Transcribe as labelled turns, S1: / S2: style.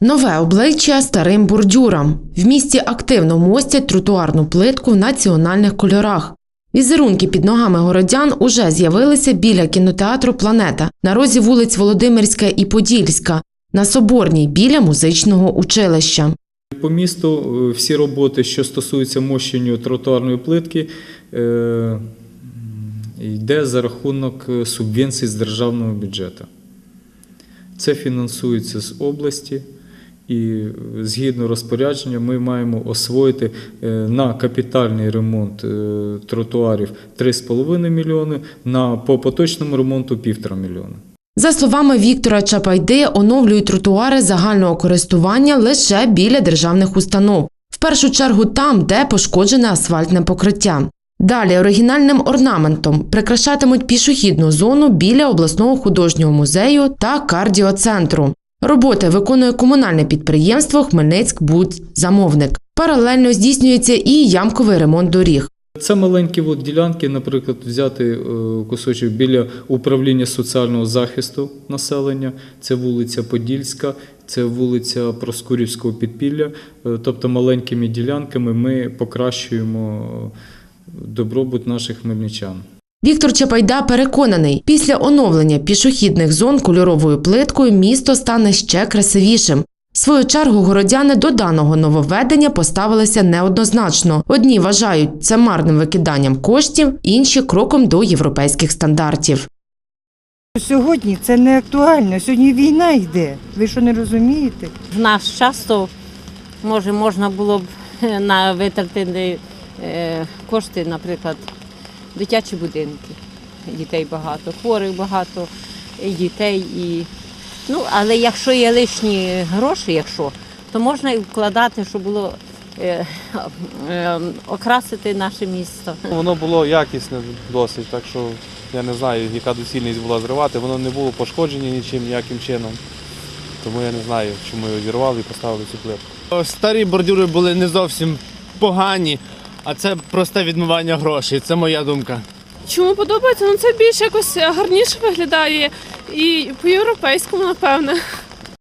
S1: Нове обличчя старим бордюрам. В місті активно мостять тротуарну плитку в національних кольорах. Візерунки під ногами городян уже з'явилися біля кінотеатру Планета на розі вулиць Володимирська і Подільська, на Соборній біля музичного училища.
S2: По місту е, всі роботи, що стосуються мощення тротуарної плитки, е, йде за рахунок е, субвенцій з державного бюджету. Це фінансується з області, і згідно розпорядження ми маємо освоїти е, на капітальний ремонт е, тротуарів 3,5 мільйони, на по поточному ремонту 1,5 мільйона.
S1: За словами Віктора Чапайди, оновлюють тротуари загального користування лише біля державних установ. В першу чергу там, де пошкоджене асфальтне покриття. Далі оригінальним орнаментом прикрашатимуть пішохідну зону біля обласного художнього музею та кардіоцентру. Роботи виконує комунальне підприємство Хмельницькбудзамовник. Паралельно здійснюється і ямковий ремонт доріг.
S2: Це маленькі от ділянки, наприклад, взяти е, кусочок біля управління соціального захисту населення, це вулиця Подільська, це вулиця Проскурівського підпілля. Е, Тобто маленькими ділянками ми покращуємо добробут наших хмельничан.
S1: Віктор Чапайда переконаний, після оновлення пішохідних зон кольоровою плиткою місто стане ще красивішим. В свою чергу городяни до даного нововведення поставилися неоднозначно. Одні вважають це марним викиданням коштів, інші кроком до європейських стандартів.
S3: Сьогодні це не актуально. Сьогодні війна йде. Ви що не розумієте?
S4: В наш час то може можна було б е, на витратити е, кошти, наприклад, дитячі будинки. Дітей багато, хворих багато, і дітей і. Ну, але якщо є лишні гроші, якщо, то можна і вкладати, щоб було е, е, окрасити наше місто.
S5: Воно було якісне досить, так що я не знаю, яка доцільність була зривати. Воно не було пошкодження нічим, ніяким чином. Тому я не знаю, чому його зірвали і поставили цю плитку.
S6: Старі бордюри були не зовсім погані, а це просте відмивання грошей. Це моя думка.
S7: Чому подобається? Ну це більш якось гарніше виглядає і по-європейському, напевне.